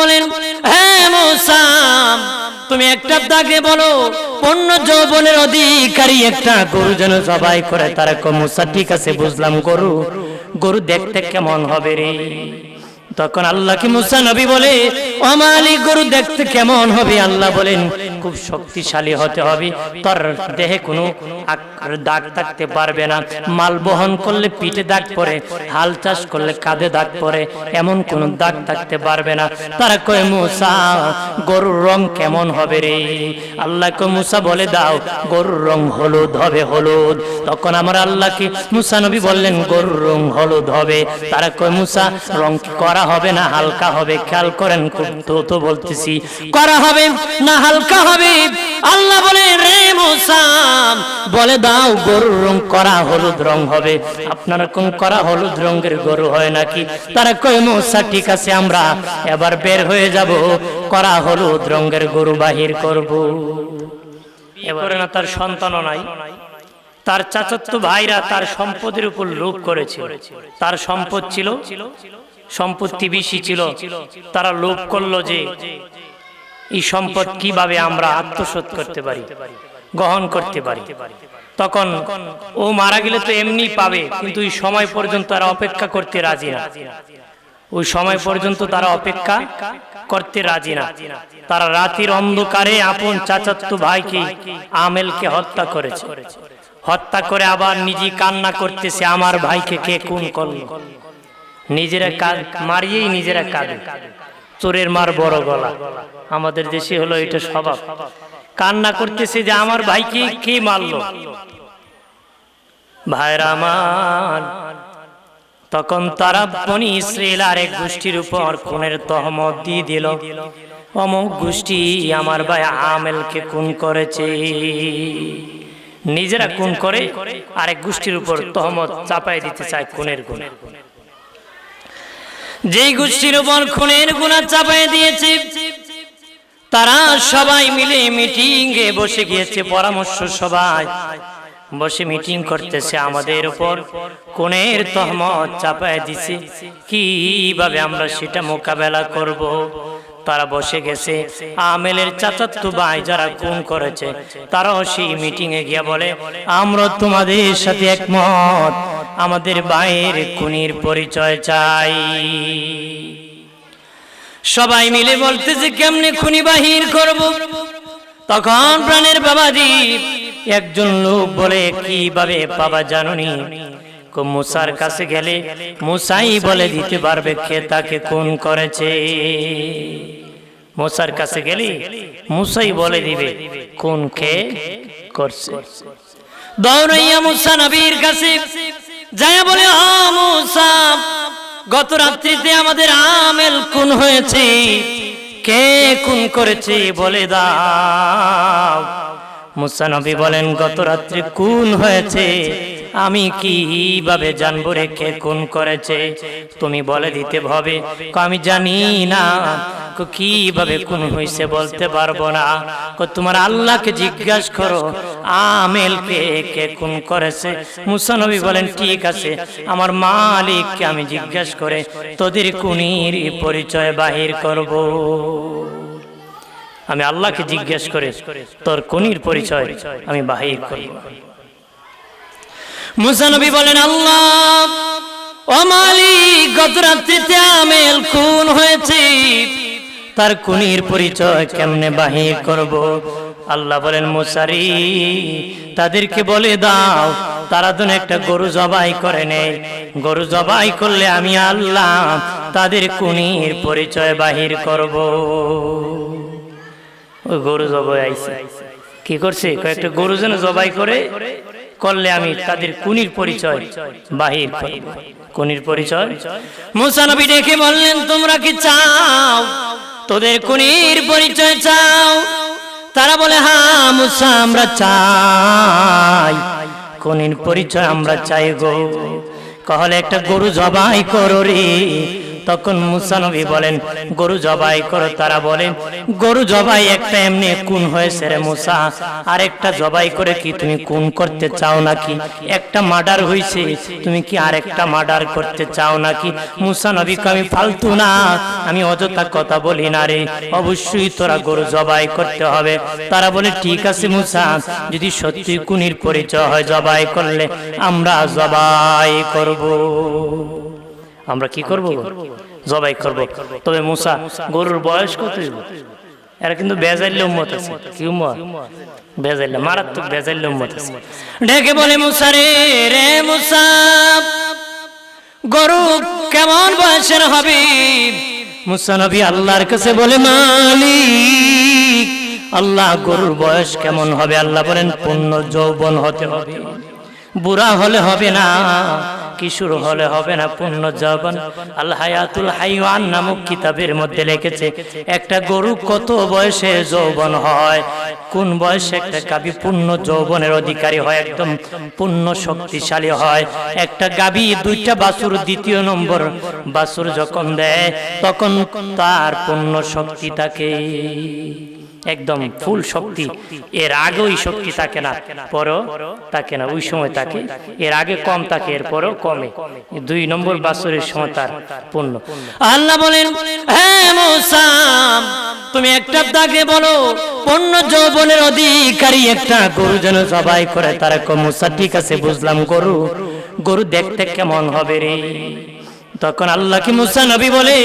বলেন হ্যাঁ মুসা, তুমি একটা দাগে বলো পণ্য যৌবনের অধিকারী একটা গরু যেন সবাই করে। তারা কমুসা মুসা, ঠিক আছে, বুঝলাম গরু। গরু দেখতে কেমন হবে রে? তখন আল্লাহ কি মুসা নবী বলে, ও মালিক, গরু দেখতে কেমন হবে? আল্লাহ বলেন, খুব শক্তিশালী হতে হবে। তার দেহে কোনো দাগ থাকতে পারবে না। মাল বহন করলে পিঠে দাগ পড়ে, হাল চাষ করলে কাঁধে দাগ পড়ে, এমন কোন দাগ থাকতে পারবে না। তারা কয়, মুসা, গরুর রং কেমন হবে রে? আল্লাহ কয়, মুসা, বলে দাও, গরুর রং হলুদ হবে, হলুদ। তখন আমার আল্লাহকে মুসা নবী বললেন, গরুর রং হলুদ হবে। তারা কয়, মুসা, রং করা হবে না হালকা হবে। খেয়াল করেন খুব তো তো বলতেছি। করা হবে না হালকা হবে। আল্লাহ বলে রে মুসা বলে দাও গরুর রং করা হলুদ রং হবে। আপনারা কোন করা হলুদ রঙের গরু হয় নাকি? তারা কয় মুসা ঠিক আছে আমরা এবার বের হয়ে যাব। করা হলুদ রঙের গরু বাহির করব। এবারে না তার সন্তানও নাই। তার চাচাত্ত ভাইরা তার সম্পদের উপর লোভ করেছে তার সম্পদ ছিল সম্পত্তি বেশি ছিল, তারা লোভ করল যে এই সম্পদ কীভাবে আমরা আত্মসাৎ করতে পারি, গ্রহণ করতে পারি। তখন ও মারা গেলে তো এমনি পাবে, কিন্তু এই সময় পর্যন্ত তারা অপেক্ষা করতে রাজি না। ওই সময় পর্যন্ত তারা অপেক্ষা করতে রাজি না। তারা রাতের অন্ধকারে আপন চাচাত্ত ভাইকে আমেলকে হত্যা করেছে। হত্যা করে আবার নিজে কান্না করতেছে, আমার ভাইকে কে খুন করল? নিজেরা কাজ মারিয়েই নিজেরা কাঁদে চোরের মার বড় গলা। আমাদের দেশে হলো এটা স্বভাব। কান্না করতেছে যে আমার ভাইকে কে মারলো? ভাইরা আমার। তখন তারা বনি ইসরায়েল আরেক গোষ্ঠীর উপর খুনের তহমত দিয়ে দিল। অমুক গোষ্ঠী আমার ভাই আমেলকে খুন করেছে। নিজেরা খুন করে আরেক গোষ্ঠীর উপর তহমত চাপাই দিতে চায় খুনের গুণ। যেই গোষ্ঠীর উপর খুনের গুণা চাপাই দিয়েছে, তারা সবাই মিলে মিটিং এ বসে গিয়েছে, পরামর্শ সবাই বসে মিটিং করতেছে, আমাদের উপর কোনের তহমত চাপায় দিছে। কীভাবে আমরা সেটা মোকাবেলা করব? তারা বসে গেছে। আমেলের চাচাত্তু ভাই যারা খুন করেছে, তারাও সেই মিটিং এ গিয়ে বলে, আমরা তোমাদের সাথে একমত। আমাদের ভাইয়ের খুনির পরিচয় চাই। সবাই মিলে বলতেছে, কেমনে খুনি বাহির করব? তখন প্রাণের বাবাজি একজন লোক বলে, কীভাবে বাবা জাননি? মুসার কাছে গেলে মুসাই বলে দিতে পারবে কে তাকে খুন করেছে। মুসার কাছে গেলে মুসাই বলে দিবে কোন কে করছে? দৌড়াইয়া মুসা নবীর কাছে যায় বলে গত রাত্রিতে আমাদের আমেল কোন হয়েছে। কে কোন করেছে বলে দাও। মুসা নবী বলেন, গত রাত্রি কোন হয়েছে। আমি কীভাবে জানব রে কে খুন করেছে? তুমি বলে দিতে হবে। আমি জানি না। কীভাবে খুন হয়েছে বলতে পারব না। তোমার আল্লাহকে জিজ্ঞাসা করো, আমেল কে খুন করেছে? মুসা নবী বলেন, ঠিক আছে, আমার মালিককে আমি জিজ্ঞাসা করে তোদের খুনির পরিচয় বাহির করব। আমি আল্লাহকে জিজ্ঞেস করে তোর কোনির পরিচয় আমি বাহির করব। মুসানবী বলেন, আল্লাহ, ও মালিক, গত রাত্রিতে আমেল খুন হয়েছে। তার কুনির পরিচয় কেমনে বাহির করব? আল্লাহ বলেন, মুসারি, তাদেরকে বলে দাও, তারা তো একটা গরু জবাই করে নেই গরু জবাই করলে আমি আল্লাহ তাদের কুনির পরিচয় বাহির করব। গরু জবাই আইছে। কি করছে? কয়েকটা গরু যেন জবাই করে। করলে আমি তাদের কুনির পরিচয় বাহির করব কুনির পরিচয়। মুসা নবী ডেকে বললেন তোমরা কি চাও? তোদের কুনির পরিচয় চাও? তারা বলে হ্যাঁ মুসা আমরা চাই। কুনির পরিচয় আমরা চাই গো। কহলে একটা গরু জবাই করো রে। তখন মুসা নবী বলেন, গরু জবাই করো, তারা বলেন গরু জবাই একটা এমনি কোন হয়েছে রে মুসা। আর একটা জবাই করে কি তুমি কোন করতে চাও নাকি? একটা মার্ডার হয়েছে তুমি কি আরেকটা মার্ডার করতে চাও নাকি? মুসা আমি ফালতু না, আমি অযথা কথা বলি না রে। অবশ্যই তোরা গরু জবাই করতে হবে। তারা বলে, ঠিক আছে মুসা, যদি সত্যি কুনির পরিচয় হয় জবাই করলে আমরা জবাই করব। আমরা কি করব জবাই করব। তবে মুসা, গরুর বয়স কত এরা কিন্তু বেজাইলে উম্মত আছে। কি উম্মত? বেজাইলে মারাত্মক বেজাইলে উম্মত আছে। ডেকে বলে মুসা রে রে মুসা, গরু কেমন বয়সের হবে? মুসা নবী আল্লাহর কাছে বলে, মালিক, আল্লাহ গরুর বয়স কেমন হবে? আল্লাহ বলেন, পূর্ণ যৌবন হতে হবে। বুড়া হলে হবে না। কিশোর হলে হবে না, পূর্ণ যৌবন আল হায়াতুল হাইওয়ান নামক কিতাবের মধ্যে লিখেছে, একটা গরু কত বয়সে যৌবন হয়? কোন বয়সে একটা গাবি পূর্ণ যৌবনের অধিকারী হয়? একদম পূর্ণ শক্তিশালী হয়। একটা গাবি দুইটা বাছুর দ্বিতীয় নম্বর বাছুর যখন দেয়, তখন তার পূর্ণ শক্তি থাকে। একদম ফুল শক্তি। এর আগে ওই শক্তি থাকে না, পরও থাকে না। ওই সময় থাকে এর আগে কম থাকে এর পরও কমে দুই নম্বর বাসরের সময় তার পূর্ণ। আল্লাহ বলেন হ্যাঁ মৌসা, তুমি একটা দাগে বলো, পূর্ণ যৌবনের অধিকারী একটা গরু যেন সবাই করে। তারা কমুসা ঠিক আছে, বুঝলাম গরু। গরু দেখতে কেমন হবে রে? তখন আল্লাহ কি মুসা নবী বলে,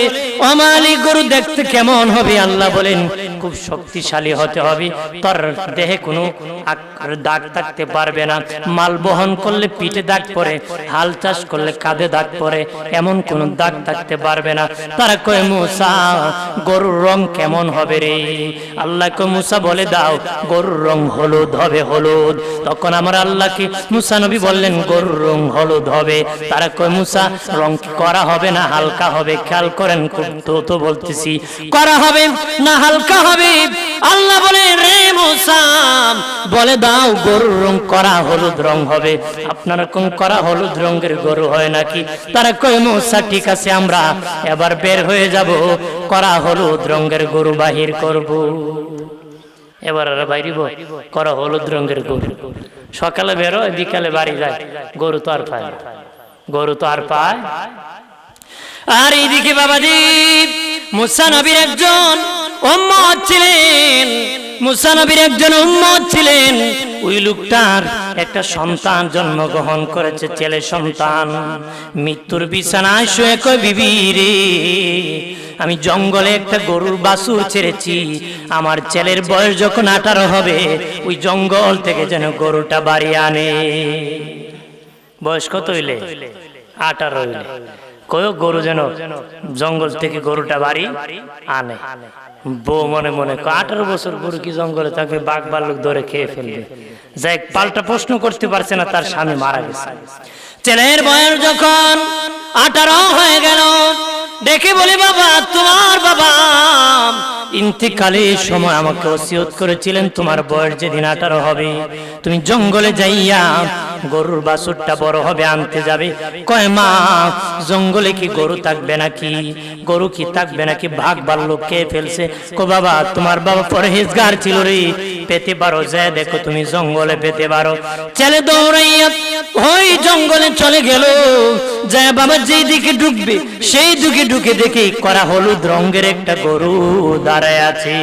ও মালিক, গরু দেখতে কেমন হবে? আল্লাহ বলেন খুব শক্তিশালী হতে হবে। তার দেহে কোনো দাগ থাকতে পারবে না। মাল বহন করলে পিঠে দাগ পড়ে, হাল চাষ করলে কাঁধে দাগ পড়ে, এমন কোনো দাগ থাকতে পারবে না। তারা কয়, মুসা, গরুর রং কেমন হবে রে? আল্লাহ কে মুসা, বলে দাও, গরুর রং হলুদ হবে, হলুদ। তখন আমার আল্লাহকে মুসা নবী বললেন, গরুর রং হলুদ হবে। তারা কয়, মুসা, রং করা হবে না হালকা হবে? খেয়াল করেন, খুব তো বলতেছি। করা হবে না হালকা হবে আল্লাহ বলে, রে মুসা বলে দাও, গরুর রং করা হলুদ রং হবে। আপনার কোন করা হলুদ রঙের গরু হয় নাকি? তারা কয়, মুসা, ঠিক আছে, আমরা এবার বের হয়ে যাব, করা হলুদ রঙের গরু বাহির করব। এবার আর বাইরিব, করা হলুদ রঙের গরু। সকালে বেরোয় বিকালে বাড়ি যায়, গরু তো আর পায়। গরু তো আর পায়। আর এইদিকে বাবাজি, মুসা নবীর একজন উম্মত ছিলেন, মুসা নবীর একজন উম্মত ছিলেন। ওই লোকটার একটা সন্তান জন্মগ্রহণ করেছে, ছেলে সন্তান। মৃত্যুর বিছানায় শুয়ে কয়, বিবি রে, আমি জঙ্গলে একটা গরুর বাছুর ছেড়েছি। আমার ছেলের বয়স যখন আঠারো হবে, ওই জঙ্গল থেকে যেন গরুটা বাড়ি আনে। বয়স কত হইলে? আঠারো হইলে। কয়, গরু যেন জঙ্গল থেকে গরুটা বাড়ি আনে। বউ মনে মনে আঠারো বছর গরু কি জঙ্গলে থাকবে বাঘ বাল্লুক ধরে খেয়ে ফেলবে? যাই পাল্টা প্রশ্ন করতে পারছে না, তার স্বামী মারা গেছে। ছেলের বয়স যখন আঠারো হয়ে গেল দেখে বলে, বাবা, তোমার বাবা ইন্তেকালের সময় আমাকে ওসিয়ত করেছিলেন, তোমার বয়স যেদিন আঠারো হবে, তুমি জঙ্গলে যাইয়া গরুর বাছুরটা বড় হবে, আনতে যাবে। কয়, মা, জঙ্গলে কি গরু থাকবে নাকি? গরু কি থাকবে নাকি? ভাগ বাল্য কে ফেলছে? কো, বাবা, তোমার বাবা পরহেজগার ছিল রে, পেতে পারো যায় দেখো তুমি জঙ্গলে পেতে পারো। ছেলে দৌড়াইয়া ওই জঙ্গলে চলে গেল, যায় বাবা যেই দিকে ঢুকবে, সেই দিকে ঢুকে দেখে করা হলুদ রঙের একটা গরু দাঁড়ায় আছে।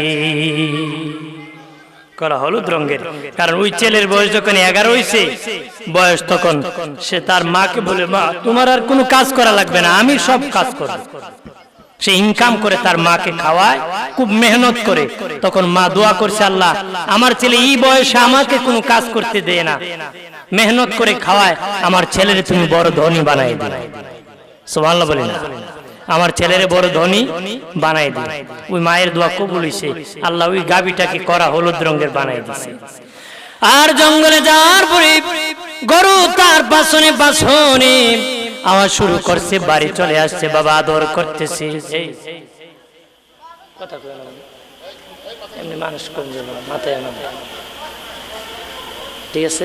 করা হলুদ রঙের। কারণ ওই ছেলের বয়স যখন এগারো হয়েছে বয়স তখন সে তার মাকে বলে, মা, তোমার আর কোনো কাজ করা লাগবে না, আমি সব কাজ করব। সে ইনকাম করে তার মাকে খাওয়ায়, খুব মেহনত করে। তখন মা দোয়া করছে, আল্লাহ, আমার ছেলে এই বয়সে আমাকে কোনো কাজ করতে দেয় না। মেহনত করে খাওয়ায়, আমার ছেলের তুমি বড় ধনী বানাই দিও। সুবহানাল্লাহ বলি না। আমার ছেলের বড় ধনী বানাই দিও ওই মায়ের দোয়া কবুল হইছে। আল্লাহ ওই গাবিটাকে করা হলুদ রঙের বানাই দিছে। আর জঙ্গলে যাওয়ার পরে গরু তার পাশনে পাশনে আওয়াজ শুরু করছে বাড়ি চলে আসছে বাবা আদর করতেছে। কথা এমনি মানুষ কোন জন্য মাথায় আনা ঠিক আছে?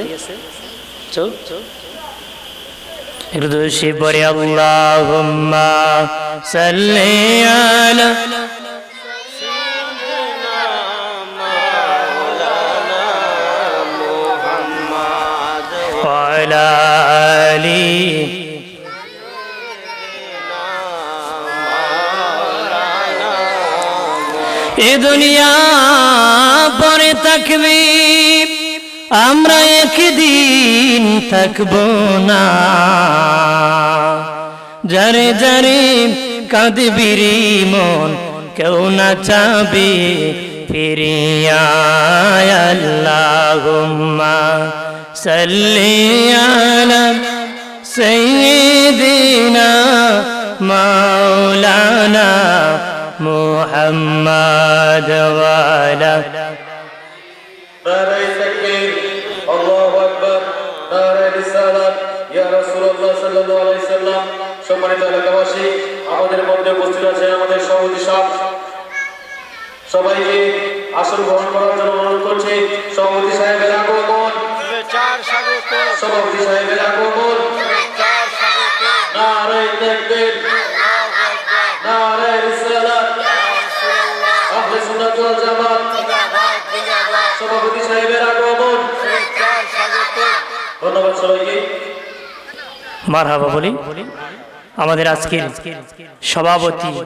একটু দোষী পরে আল্লাহুম্মা। صل على وعلى آله এ দুনিয়া পরে থাকবি আমরা একদিন থাকব না যারে যারে কাঁদবিরি মন, কেউ না চাবি ফিরিয়াল্লাহুম্মা সাল্লি আলা সাইয়্যিদিনা মাওলানা মুহাম্মদ ওয়ালা নারায়ে তাকবীর, আল্লাহু আকবার, নারায়ে রিসালাত, ইয়া রাসূলুল্লাহ সাল্লাল্লাহু আলাইহি সাল্লাম সম্মানিত এলাকাবাসী, আমাদের মধ্যে উপস্থিত আছে আমাদের সভাপতি সাহেব। সবাইকে আসন গ্রহণ করার জন্য অনুরোধ করছি, সভাপতি সাহেবের আগমন। সভাপতি সাহেবের আগমন। ধন্যবাদ সবাইকে। মারহাবা বলি। আমাদের আজকের সভাপতি,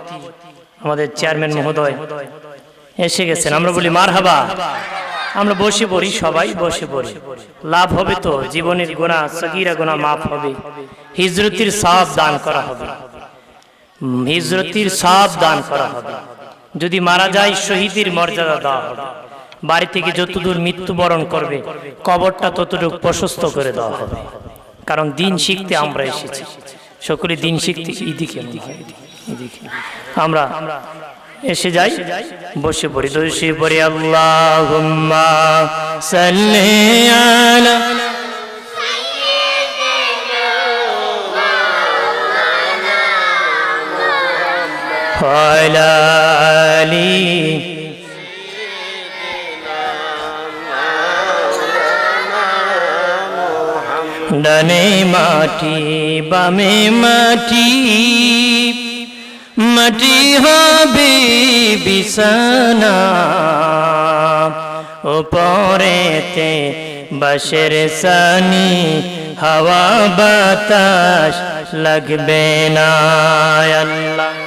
আমাদের চেয়ারম্যান মহোদয় এসে গেছেন। আমরা বলি, মারহাবা, আমরা বসে পড়ি, সবাই বসে পড়ি। লাভ হবে তো, জীবনের গোনা সগিরা গোনা মাফ হবে। হিজরতির সব দান করা হবে। হিজরতির সব দান করা হবে। যদি মারা যায়, শহীদের মর্যাদা দেওয়া হবে। বাড়ি থেকে যতদূর মৃত্যুবরণ করবে, কবরটা ততটুকু প্রশস্ত করে দেওয়া হবে। কারণ দিন শিখতে আমরা এসেছি। সকলে দিন শিখতে এদিকে এদিকে। আমরা এসে যাই বসে পড়ি বসে পড়ি। আল্লাহ সাল্লি ডানে মাটি, বামে মাটি। মাটি হবে বিছানা, ওপরেতে বাসের সানি, হাওয়া বাতাস লাগবে না। আল্লাহ।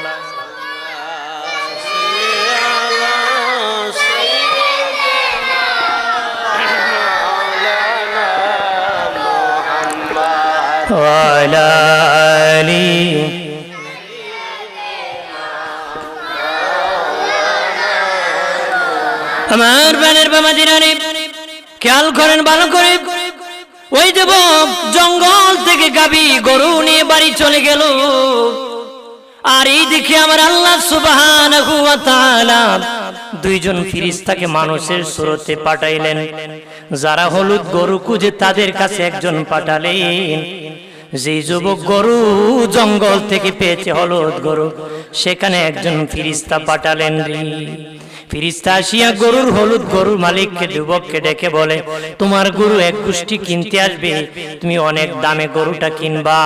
وعلى آله আমার বানের বাবা দিনারে খেয়াল করেন ভালো করে ওই দেব জঙ্গল থেকে গাবি গরু নিয়ে বাড়ি চলে গেল আর এই দেখে আমার আল্লাহ সুবহানাহু ওয়া তাআলা দুইজন ফিরিস্তাকে মানুষের স্রোতে পাঠাইলেন। যারা হলুদ গরু খুঁজে তাদের কাছে একজন পাঠালেন। যে যুবক গরু জঙ্গল থেকে পেয়েছে হলুদ গরু সেখানে একজন ফিরিস্তা পাঠালেন। রে ফিরিস্তা আসিয়া গরুর হলুদ গরুর মালিককে, যুবককে ডেকে বলে, তোমার গরু এক গোষ্ঠী কিনতে আসবে। তুমি অনেক দামে গরুটা কিনবা।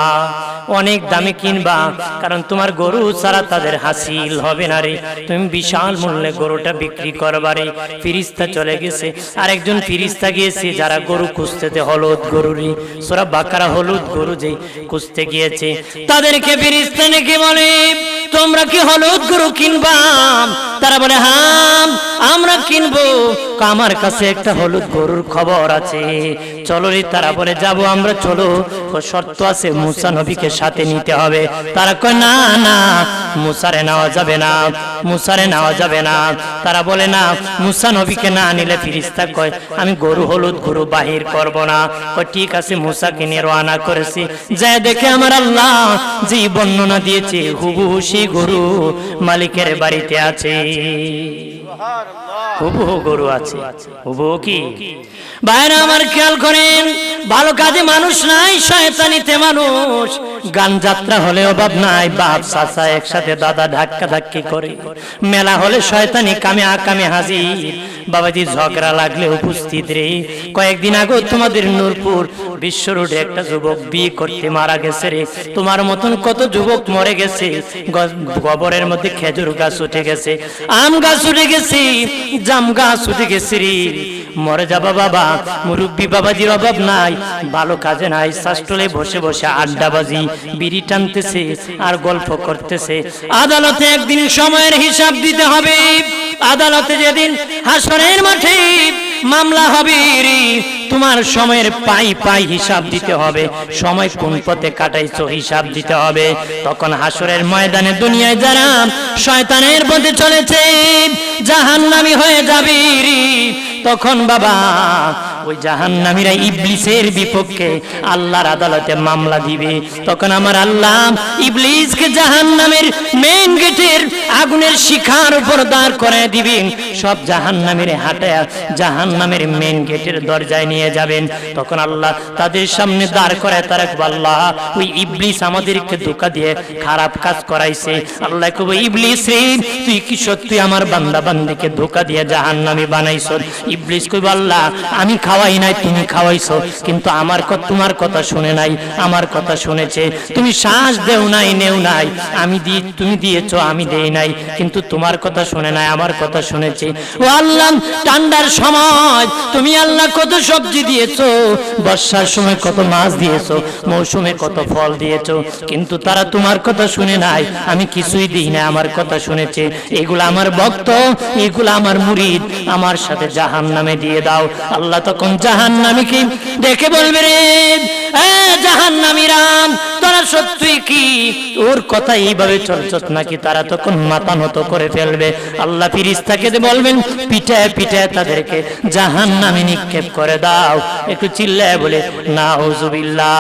অনেক দামে কিনবা। কারণ তোমার গরু ছাড়া তাদের হাসিল হবে না রে। তুমি বিশাল মূল্যে গরুটা বিক্রি করবারে ফিরিস্তা চলে গেছে। আরেকজন ফিরিস্তা গিয়েছে, যারা গরু খুঁজতেতে হলুদ গরুরই। সোরা বাকারা হলুদ গরু যে খুঁজতে গিয়েছে। তাদেরকে ফিরিস্তা নাকি বলে, তোমরা কি হলুদ গরু কিনবা? তারা বলে হ্যাঁ। আমরা কিনবো। আমার কাছে একটা হলুদ গরুর খবর আছে। চলো রে তারা বলে যাব আমরা চলো। শর্ত আছে মুসা নবীকে সাথে নিতে হবে। তারা কয় না না মুসারে নেওয়া যাবে না মুসারে নেওয়া যাবে না। তারা বলে না মুসা নবীকে না নিলে ফিরিস্তা কয় আমি গরু হলুদ গরু বাহির করব না। কয় ঠিক আছে মুসাকে নিয়ে রওনা করেছি। যায় দেখে আমার আল্লাহ যে বর্ণনা দিয়েছে হুবু সেই গরু মালিকের বাড়িতে আছে। হুবহু গরু আছে। কি? বাইরে আমার খেয়াল করেন, ভালো কাজে মানুষ নাই, শয়তানিতে মানুষ। গান যাত্রা হলে অভাব নাই, বাপ, চাচা একসাথে দাদা ধাক্কা ধাক্কি করে। মেলা হলে শয়তানি কামে আকামে হাজির। বাবাজি ঝগড়া লাগলে উপস্থিত রে। কয়েকদিন আগে তোমাদের নূরপুর বিশ্ব রোডে একটা যুবক বিয়ে করতে মারা গেছে রে। তোমার মতন কত যুবক মরে গেছে। গোবরের মধ্যে খেজুর গাছ উঠে গেছে। আম গাছ উঠে গেছে, জাম গাছ উঠে গেছে রে। মরে যাবা বাবা, মুরব্বী বাবাজির অভাব নাই। ভালো কাজে নাই শাস্টলে বসে বসে আড্ডাবাজি বিড়ি টানতেছে আর গল্প করতেছে। আদালতে একদিন সময়ের হিসাব দিতে হবে। আদালতে যেদিন হাসরের মাঠে মামলা হবে তোমার সময়ের পাই পাই হিসাব দিতে হবে। সময় কোন পথে কাটাইছো হিসাব দিতে হবে। তখন হাসরের ময়দানে দুনিয়ায় যারা শয়তানের পথে চলেছে, জাহান্নামী হয়ে যাবে তখন বাবা, ওই জাহান্নামীরা ইবলিসের বিপক্ষে আল্লাহর আদালতে মামলা দিবে। তখন আমার আল্লাহ ইবলিসকে জাহান্নামের মেইন গেটের আগুনের শিখার উপর দাঁড় করে দিবেন সব জাহান্নামের হাঁটে, জাহান্নামের মেইন গেটের দরজায় নিয়ে যাবেন। তখন আল্লাহ তাদের সামনে দাঁড় করে তারা আল্লাহ, ওই ইবলিস আমাদেরকে ধোকা দিয়ে খারাপ কাজ করাইছে। আল্লাহ কব ইবলিস তুই কি সত্যি আমার বান্দা বান্দিকে ধোকা দিয়ে জাহান্নামী বানাইছ ইবলিস কইব আল্লাহ, আমি খাওয়াই নাই, তুমি খাওয়াইছো কিন্তু আমার তোমার কথা শুনে নাই, আমার কথা শুনেছে। তুমি শ্বাস দেও নাই, নেও নাই। আমি দি, তুমি দিয়েছ, আমি দেই নাই, কিন্তু তোমার কথা শুনে নাই, আমার কথা শুনেছে। ও আল্লাহ, ঠান্ডার সময় তুমি আল্লাহ কত সবজি দিয়েছ, বর্ষার সময় কত মাছ দিয়েছ, মৌসুমে কত ফল দিয়েছ, কিন্তু তারা তোমার কথা শুনে নাই, আমি কিছুই দিই না আমার কথা শুনেছে। এগুলো আমার ভক্ত, এগুলো আমার মুরিদ, আমার সাথে জাহান নামে দিয়ে দাও। আল্লাহ তখন জাহান নামীকে দেখে বলবে রে জাহান নামিরাম তোরা সত্যি কি? ওর কথা এইভাবে চলছত নাকি? তারা তখন মাথা নত করে ফেলবে। আল্লাহ ফিরিস্তাকে বলবেন পিঠায় পিঠায় তাদেরকে জাহান নামে নিক্ষেপ করে দাও। একটু চিল্লায় বলে না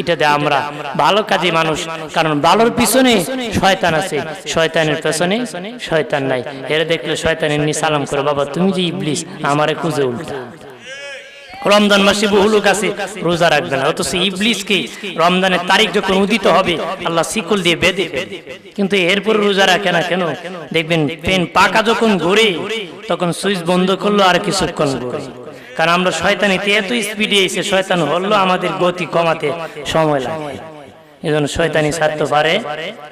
এটাতে আমরা ভালো কাজে মানুষ, কারণ ভালোর পিছনে শয়তান আছে। শয়তানের পেছনে শয়তান নাই। এরা দেখলে শয়তানের নি সালাম করে, বাবা, তুমি যে ইবলিস, আমারে খুঁজে উল্টা। রমজান মাসে বহু লোক আছে, রোজা রাখবে না। অথচ ইবলিসকে রমজানের তারিখ যখন উদিত হবে, আল্লাহ শিকল দিয়ে বেঁধে কিন্তু এরপর রোজা রাখে না কেন? দেখবেন, পেন পাকা যখন ঘুরে তখন সুইচ বন্ধ করল আর কিছুক্ষণ ঘুরে কারণ আমরা শয়তানিতে এত স্পিডে এসে শয়তান হলো, আমাদের গতি কমাতে সময় লাগে। এজন্য শয়তানি ছাড়তে পারে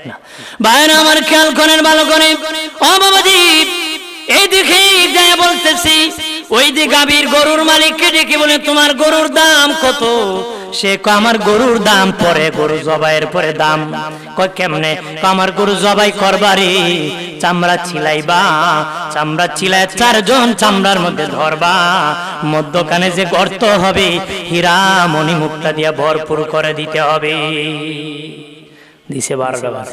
না। আমার খেয়াল করেন ভালো করে। এই দিকে যায় বলতেছি ওই যে গাভীর গরুর মালিককে ডেকে বলে, তোমার গরুর দাম কত? সে আমার গরুর দাম পরে, গরু জবাইয়ের পরে দাম। কয়, কেমনে? আমার গরু জবাই করবারে, চামড়া ছিলাইবা, চামড়া ছিলাই চারজন চামড়ার মধ্যে ধরবা। মধ্যখানে যে গর্ত হবে, হীরা মণি মুক্তা দিয়া ভরপুর করে দিতে হবে। দিছে বারোটা বার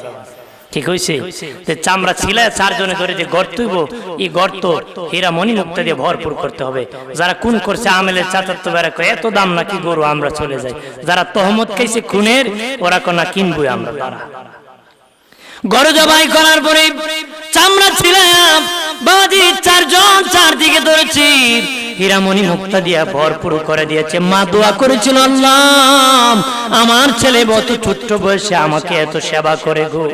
ঠিক হয়েছে যে চামড়া ছিলায় চারজনে ধরে যে গর্ত হইব, এই গর্ত হীরা মণি মুক্তা দিয়ে ভরপুর করতে হবে। যারা কোন করছে, আমেলের চাচাত্ব বেড়া এত দাম নাকি গরু, আমরা চলে যাই। যারা তহমত খাইছে খুনের, ওরা কোনা কিনবই আমরা তারা গরু জবাই করার পরে চামড়া ছিলাম বাবাজি চারজন চারদিকে ধরেছি। হীরামণি মুক্তা দিয়া ভরপুর করে দিয়েছে। মা দোয়া করেছিল, আল্লাহ, আমার ছেলে অত ছোট্ট বয়সে আমাকে এত সেবা করে গো।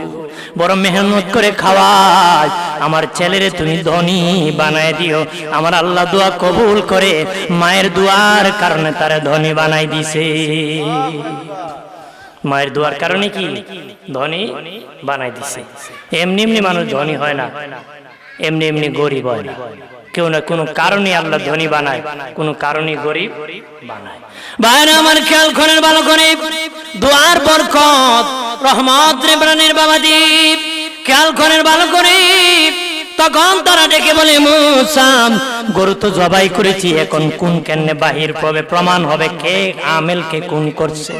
বড় মেহনত করে খাওয়ায় আমার ছেলেরে তুমি ধনী বানায় দিও। আমার আল্লাহ দোয়া কবুল করে। মায়ের দোয়ার কারণে তারা ধনী বানাই দিছে। মায়ের দোয়ার কারণে কি? ধনী বানাই দিছে। এমনি এমনি মানুষ ধনী হয় না। এমনি এমনি গরিব হয় না। কেউ না কোনো কারণে আল্লাহ ধনী বানায়, কোনো কারণে গরিব বানায়। বাইরে আমার খেয়াল করেন ভালো করে। দোয়ার বরকত রহমত রে প্রাণের বাবাদীপ খেয়াল করেন ভালো করে। তখন তারা ডেকে বলে মুসাম গরু তো জবাই করেছি, এখন কোন কেনে বাহির পাবে প্রমাণ হবে কে আমেল কে কোন করছে?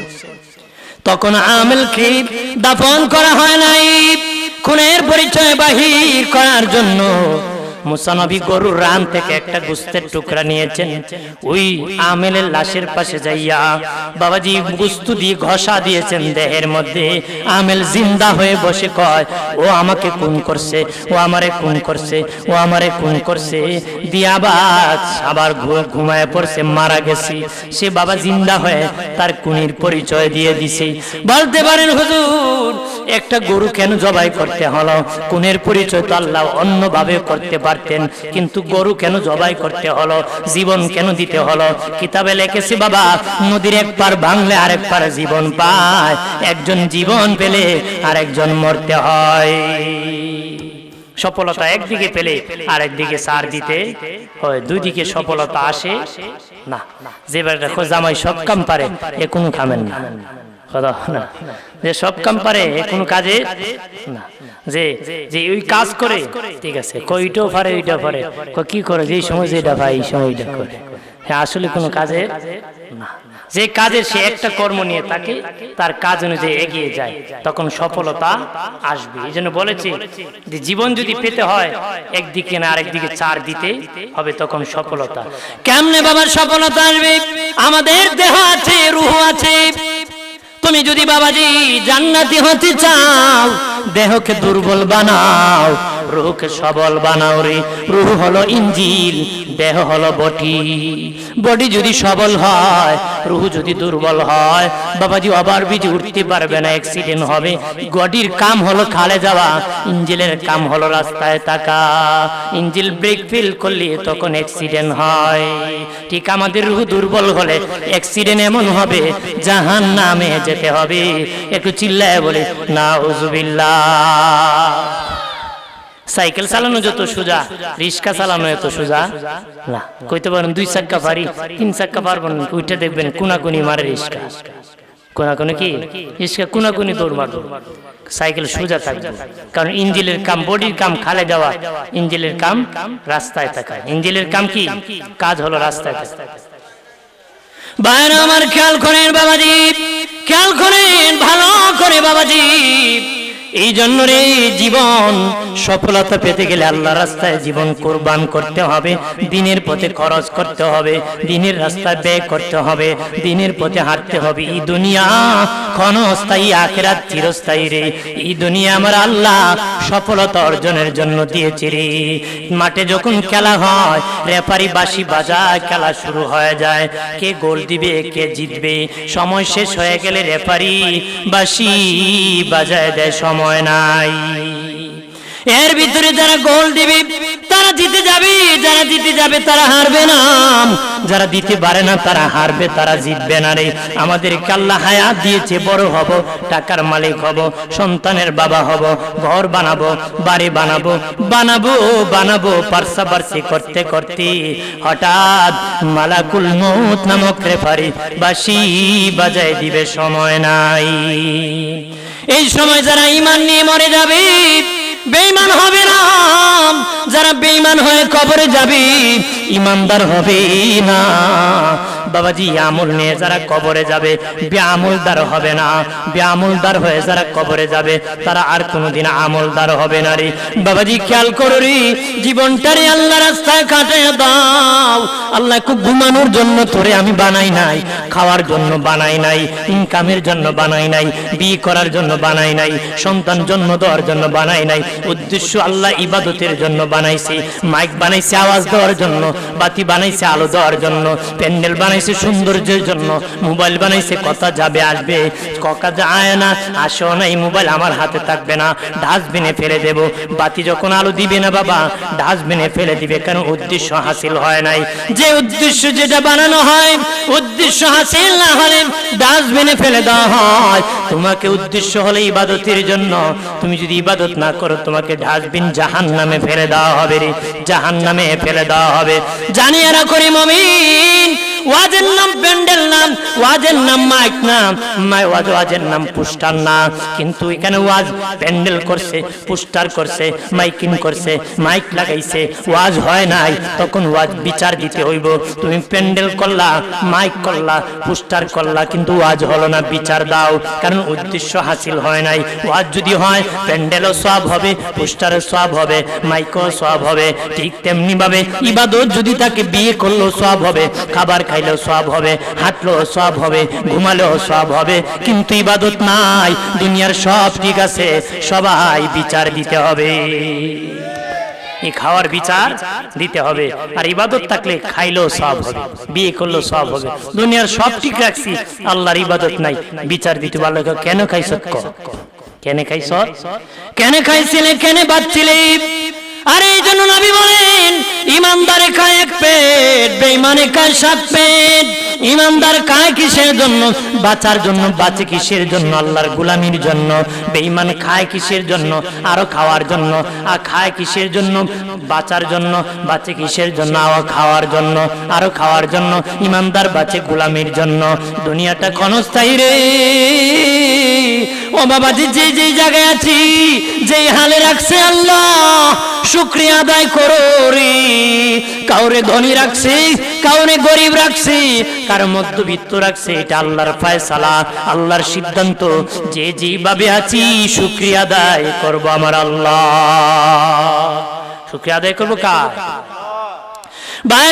তখন আমেলকে দাফন করা হয় নাই? খুনের পরিচয় বাহির করার জন্য মুসানবী গরুর রান থেকে একটা গুস্তের টুকরা নিয়েছেন। ওই আমেলের লাশের পাশে যাইয়া বাবাজি গুস্তু দিয়ে ঘষা দিয়েছেন দেহের মধ্যে। আমেল জিন্দা হয়ে বসে কয়, ও আমাকে খুন করছে, ও আমারে খুন করছে, ও আমারে খুন করছে। দিয়া আবার আবার ঘুমায় পড়ছে, মারা গেছি। সে বাবা জিন্দা হয়ে তার কুনির পরিচয় দিয়ে দিছে। বলতে পারেন হুজুর, একটা গরু কেন জবাই করতে হলো? কুনের পরিচয় তো আল্লাহ অন্যভাবে করতে পারে। পারতেন, কিন্তু গরু কেন জবাই করতে হলো, জীবন কেন দিতে হলো? কিতাবে লিখেছে, বাবা, নদীর এক পার ভাঙলে আরেক পার জীবন পায়। একজন জীবন পেলে আরেকজন মরতে হয়। সফলতা একদিকে পেলে আরেকদিকে সার দিতে হয়। দুই দিকে সফলতা আসে, না, যে দেখো জামাই সব কাম পারে, এ কোনো খামেন না। যে সব কাজে যে যে ওই কাজ করে, ঠিক আছে পারে ওইটা পারে। কি করে সময় যেটা পায়, এই সময় করে। হ্যাঁ আসলে কোনো কাজে যে কাজে সে একটা কর্ম নিয়ে তার কাজ অনুযায়ী এগিয়ে যায়, তখন সফলতা আসবে। এই জন্য বলেছি যে জীবন যদি পেতে হয়, একদিকে না আরেকদিকে চার দিতে হবে, তখন সফলতা। কেমনে বাবার সফলতা আসবে? আমাদের দেহ আছে, রুহ আছে। তুমি যদি বাবাজি জান্নাতি হতে চাও দেহকে দুর্বল বানাও রুহকে সবল বানাও রে। রুহ হলো ইঞ্জিল, দেহ হলো বটি বডি যদি সবল হয়, রুহ যদি দুর্বল হয়, বাবাজি আবার বিজি উঠতে পারবে না অ্যাক্সিডেন্ট হবে। বডির কাম হলো খালে যাওয়া, ইঞ্জিলের কাম হলো রাস্তায় তাকা ইঞ্জিল ব্রেক ফেল করলে তখন অ্যাক্সিডেন্ট হয়। ঠিক আমাদের রুহ দুর্বল হলে অ্যাক্সিডেন্ট এমন হবে জাহান নামে যেতে হবে। একটু চিল্লায় বলে না সাইকেল চালানো যত সোজা, রিক্সা চালানো এত সোজা? না, কইতে পারেন দুই চাক্কা পারি, তিন চাক্কা পারবেন ওইটা দেখবেন কোনাকুনি মারে রিক্সা। কোনাকুনি কি? রিক্সা কোনাকুনি দৌড় মারবে। সাইকেল সোজা থাকবে। কারণ ইঞ্জিলের কাম, বডির কাম খালে দেওয়া, ইঞ্জিলের কাম রাস্তায় থাকা। ইঞ্জিলের কাম কি? কাজ হলো রাস্তায় থাকা। বাইরে আমার খেয়াল করেন বাবাজি, খেয়াল করেন, ভালো করে বাবাজি। এই জন্য রে জীবন সফলতা পেতে গেলে আল্লাহ রাস্তায় জীবন কোরবান করতে হবে, দিনের পথে খরচ করতে হবে, দিনের রাস্তায় ব্যয় করতে হবে, দিনের পথে হাঁটতে হবে। এই দুনিয়া ক্ষণস্থায়ী, আখেরাত চিরস্থায়ী রে। এই দুনিয়া আমার আল্লাহ সফলতা অর্জনের জন্য দিয়েছে রে। মাঠে যখন খেলা হয়, রেফারি বাসি বাজায়, খেলা শুরু হয়ে যায়। কে গোল দিবে, কে জিতবে? সময় শেষ হয়ে গেলে রেফারি বাসি বাজায় দেয়, সময় নাই। এর ভিতরে যারা গোল দিবে, তারা জিতে যাবে। যারা জিতে যাবে, তারা হারবে না। যারা দিতে পারে না, তারা হারবে, তারা জিতবে না রে। আমাদের কাল্লা হায়াত দিয়েছে, বড় হব, টাকার মালিক হব, সন্তানের বাবা হব, ঘর বানাবো, বাড়ি বানাবো বানাবো বানাবো পার্সা পার্সি করতে করতে। হঠাৎ মালাকুল মৌত নামক রেফারি বাসি বাজায় দিবে সময় নাই। এই সময় যারা ইমান নিয়ে মরে যাবে বেঈমান হবে না। যারা বেঈমান হয়ে কবরে যাবে ইমানদার হবে না। বাবাজি, আমল নিয়ে যারা কবরে যাবে, বেআমলদার হবে না। বেআমলদার হয়ে যারা কবরে যাবে, তারা আর কোনোদিন আমলদার হবে না রে। বাবাজি, খেয়াল করো রে, জীবনটারে আল্লাহ রাস্তায় কাটিয়ে দাও। আল্লাহ খুব ঘুমানোর জন্য তোরে আমি বানাই নাই, খাওয়ার জন্য বানাই নাই, ইনকামের জন্য বানাই নাই, বিয়ে করার জন্য বানাই নাই, সন্তান জন্ম দেওয়ার জন্য বানাই নাই, উদ্দেশ্য আল্লাহ ইবাদতের জন্য বানাইছে, মাইক বানাইছে, আওয়াজ দেওয়ার জন্য, বাতি বানাইছে, আলো দেওয়ার জন্য, প্যান্ডেল বানাইছে সৌন্দর্যের জন্য। মোবাইল বানাইছে, কথা যাবে, আসবে। ককা যায় না, আসো না, এই মোবাইল আমার হাতে থাকবে না। ডাস্টবিনে ফেলে দেব। বাতি যখন আলো দিবে না বাবা, ডাস্টবিনে ফেলে দিবে। কারণ উদ্দেশ্য হাসিল হয় নাই? যে উদ্দেশ্য যেটা বানানো হয়, উদ্দেশ্য হাসিল না হলে ডাস্টবিনে ফেলে দেওয়া হয়। তোমাকে উদ্দেশ্য হলে ইবাদতের জন্য। তুমি যদি ইবাদত না করো, তোমাকে ডাস্টবিন জাহান নামে ফেলে দেওয়া হবে রে। জাহান নামে ফেলে দেওয়া হবে। জানিয়ে রাখো রে মমিন ওয়াজের নাম প্যান্ডেল নাম, ওয়াজের নাম মাইক নাম। মাই ওয়াজ, ওয়াজের নাম পুস্টার না। কিন্তু এখানে ওয়াজ প্যান্ডেল করছে, পুস্টার করছে, মাইকিং করছে, মাইক লাগাইছে। ওয়াজ হয় নাই, তখন ওয়াজ বিচার দিতে হইব। তুমি প্যান্ডেল করলা, মাইক করলা, পুস্টার করলা, কিন্তু ওয়াজ হলো না, বিচার দাও। কারণ উদ্দেশ্য হাসিল হয় নাই। ওয়াজ যদি হয়, প্যান্ডেলও সব হবে, পুস্টারও সব হবে, মাইকও সব হবে। ঠিক তেমনি ভাবে ইবাদত যদি তাকে বিয়ে করল সব হবে। খাবার খাইলেও সব হবে, হাঁটলেও সব হবে, ঘুমালেও সব হবে, কিন্তু ইবাদত নাই, দুনিয়ার সব ঠিক আছে, সবাই বিচার দিতে হবে। খাওয়ার বিচার দিতে হবে, আর ইবাদত থাকলে খাইলেও সব হবে, বিয়ে করলেও সব হবে, দুনিয়ার সব ঠিক রাখছি, আল্লাহর ইবাদত নাই, বিচার দিতে ভালো কেন খাইছ? কেন খাইছ? কেন খাইছিলে, কেন বাচ্ছিলে? আর, এই জন্য নবী ইমানদারে খায় এক পেট, বেঈমানে খায় সাত পেট? ইমানদার খায় কিসের জন্য? বাঁচার জন্য, বাঁচে কিসের জন্য? আল্লাহর গুলামির জন্য। বেঈমান খায় কিসের জন্য? আরও খাওয়ার জন্য। আর খায় কিসের জন্য? বাঁচার জন্য। বাঁচে কিসের জন্য? আরও খাওয়ার জন্য। আরও খাওয়ার জন্য। ইমানদার বাঁচে গুলামির জন্য। দুনিয়াটা ক্ষণস্থায়ী রে। ও বাবাজি, যে যে জায়গায় আছি, যেই হালে রাখছে আল্লাহ শুক্রিয়া আদায় করো রে। কাউরে ধনী রাখছি, কাউরে গরিব রাখছি, কার মধ্যবিত্ত রাখছে, এটা আল্লাহর ফয়সালা, আল্লাহর সিদ্ধান্ত। যে যেভাবে আছি, শুক্রিয়া আদায় করব আমার আল্লাহ। শুক্রিয়া আদায় করব কার?